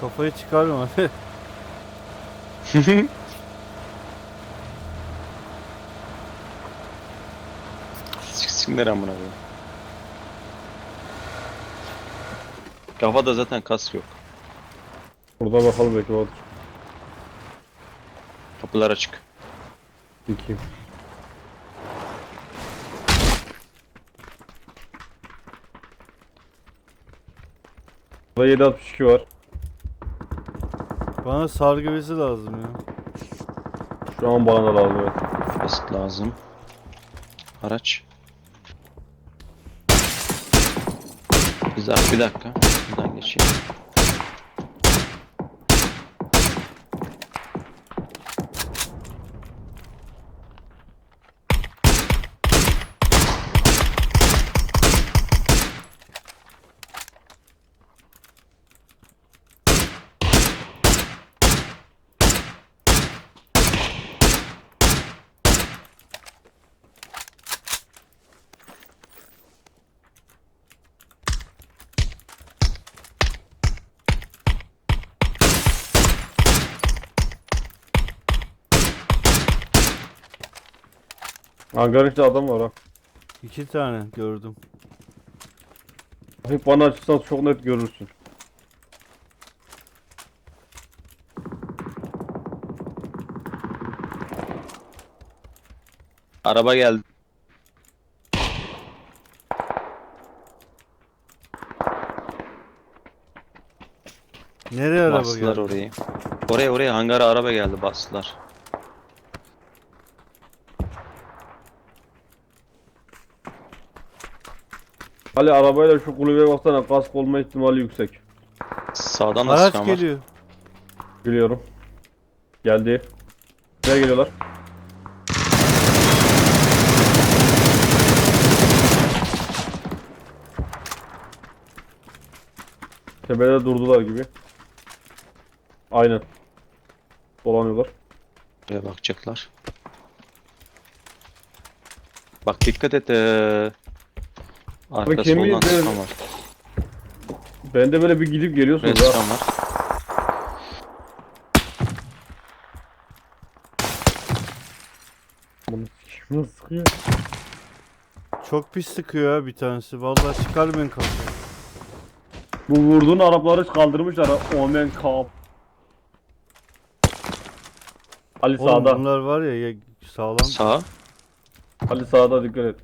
Kafayı çıkarma. Siksinler amına koyayım. Kafada zaten kas yok. Burada bakalım belki vardır. Kapılar açık. Dikeyim. Burada 762 var. Bana sargı bezi lazım ya. Şu an bana da lazım evet. Basit lazım. Araç. Güzel bir dakika. Buradan geçeyim. İçinde adam var ha. İki tane gördüm. Hep bana açırsan çok net görürsün. Araba geldi. Nereye araba Bastılar geldi? orayı. Oraya oraya hangara araba geldi bastılar. Ali arabayla şu kulübeye baksana kask olma ihtimali yüksek. Sağdan da Araç sıkan var. geliyor. Biliyorum. Geldi. Nereye geliyorlar? Tepede durdular gibi. Aynen. Dolanıyorlar. Buraya bakacaklar. Bak dikkat et. Ee... Arka kemiği soldan de- sıkan var. Ben de böyle bir gidip geliyorsunuz ha. sıkan var. Bunu sıkıyor? Çok pis sıkıyor ya bir tanesi. Vallahi çıkarmayın kafayı. Bu vurduğun Arapları kaldırmışlar ha. Omen kap. Ali Oğlum sağda. bunlar var ya, ya sağlam. Sağ. Ali sağda dikkat et.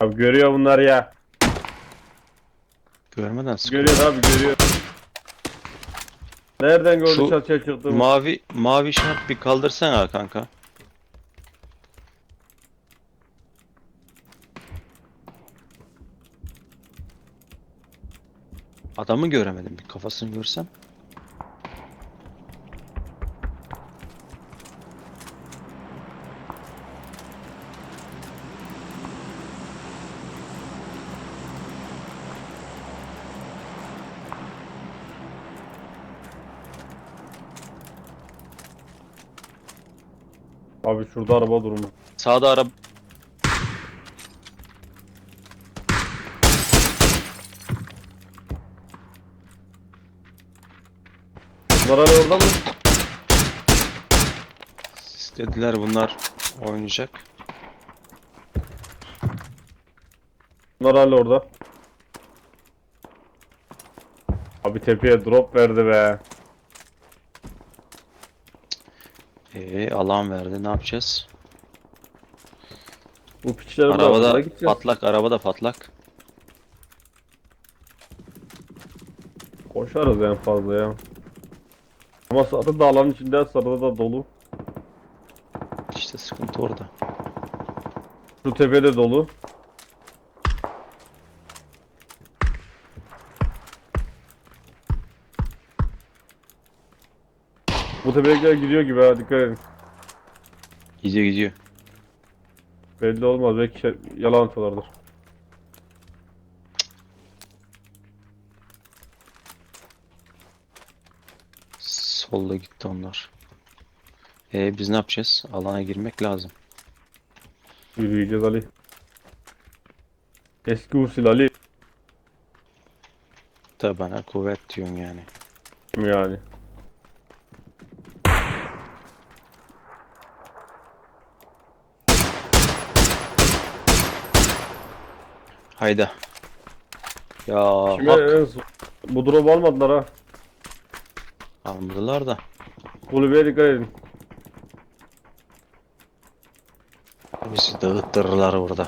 Abi görüyor bunlar ya. Görmeden sıkıyor. Görüyor abi görüyor. Nereden gördü Şu çatıya çıktığımı? Mavi mavi şart bir kaldırsana kanka. Adamı göremedim. Bir kafasını görsem. Abi şurada araba durumu. Sağda araba Bunlar hala orada mı? istediler bunlar oynayacak. Bunlar hala orada. Abi tepeye drop verdi be. Ee, alan verdi. Ne yapacağız? Bu piçler Arabada patlak, arabada patlak. Koşarız en fazla ya. Ama sağda da alanın içinde sağda da dolu. İşte sıkıntı orada. Şu tepede dolu. Bu tepedekiler gidiyor gibi ha dikkat edin. Gidiyor gidiyor. Belli olmaz belki şey- yalan atıyorlardır. Solda gitti onlar. E biz ne yapacağız? Alana girmek lazım. Yürüyeceğiz Ali. Eski usul Ali. Da bana kuvvet diyorsun yani. Yani. Hayda. Ya Kime hak en son- bu drop almadılar ha. almadılar da. Kulübeye dikkat edin. Bizi dağıttırırlar orada.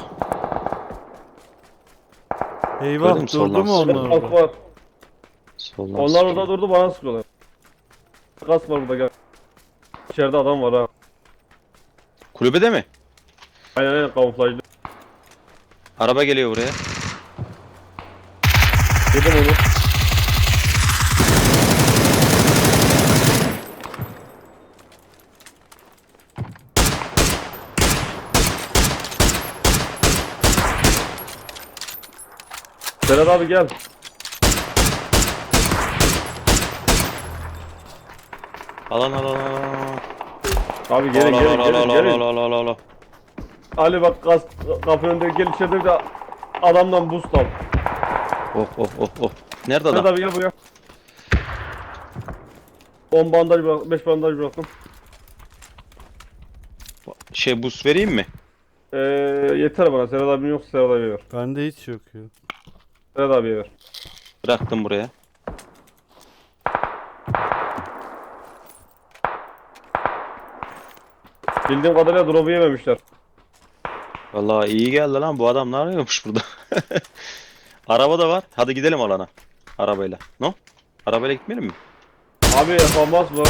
Eyvah Gördün mü durdu mu onlar Kas orada? var. Soldan Onlar sıkıyor. orada durdu bana sıkıyorlar. Kas var burada gel. İçeride adam var ha. Kulübede mi? Aynen aynen kamuflajlı. Araba geliyor buraya. Yedim onu. Serhat abi gel. Alan alan alan. Abi gelin gelin gelin gelin. Al, al, al, al. Ali bak kas, kapı önünde gel içeride bir de adamdan boost al. Of of of of. Nerede adam? abi gel buraya. 10 bandaj bırak, 5 bandaj bıraktım. Şey boost vereyim mi? Ee, yeter bana. Serhat abim yoksa Serhat abiye ver. Bende hiç yok ya. Serhat abiye ver. Bıraktım buraya. Bildiğim kadarıyla drop'u yememişler. Vallahi iyi geldi lan. Bu adam ne arıyormuş burada? Araba da var. Hadi gidelim alana. Arabayla. No? Arabayla gitmeyelim mi? Abi FAMAS var.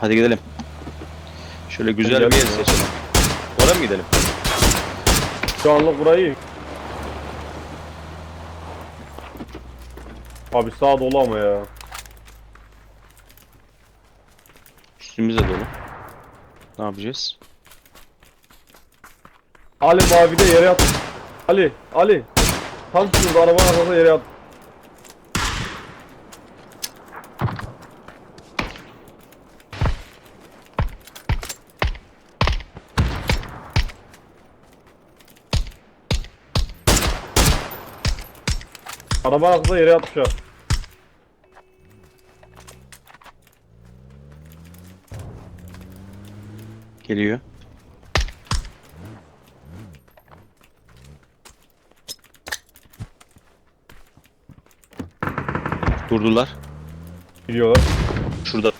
Hadi gidelim. Şöyle güzel bir yer seçelim. Oraya mı gidelim? Şu anlık burayı. Abi sağ dolu ama ya. Üstümüze dolu. Ne yapacağız? Ali mavi de yere yat. Ali, Ali. Tam şurada arabanın arkasında yere yat. Arabanın arkasında yere yatmış ya. Geliyor. Durdular. Gidiyorlar. Şurada.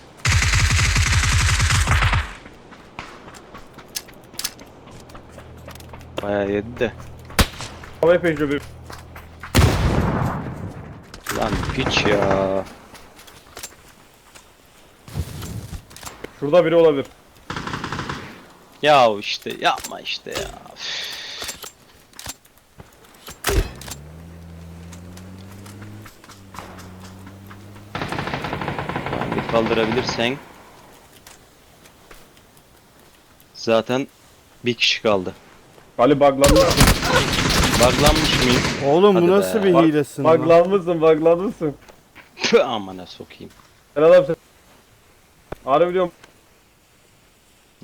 Bayağı yedi de. Havaya peşiyor bir. Lan piç ya. Şurada biri olabilir. Ya işte yapma işte ya. Üf. Bir kaldırabilirsen. Zaten bir kişi kaldı. Ali buglanmış. Buglanmış mıyım? Oğlum Hadi bu nasıl be. bir hilesin lan? Buglanmışsın, buglanmışsın. Püh amına sokayım. Serhat abi sen. Harbi diyorum.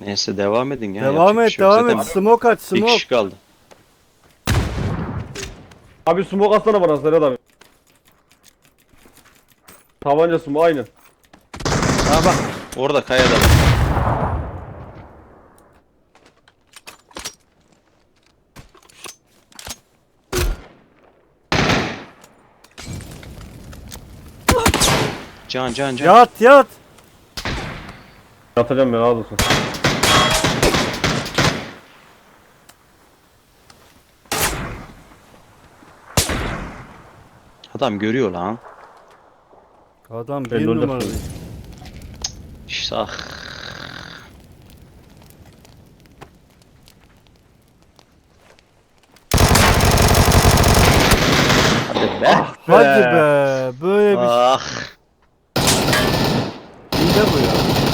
Neyse devam edin ya. Devam yapacak bir et şey yok. devam Zaten et. Smoke at Bir smoke. kişi kaldı. Abi smoke atsana bana Serhat abi. Tabanca smoke aynı. Ha bak. Orada kayada. Can can can. Yat yat. Yatacağım ben az olsun. Adam görüyor lan. Adam bir Belli oldu. numara. İşte ah. Hadi be. Hadi be. Böyle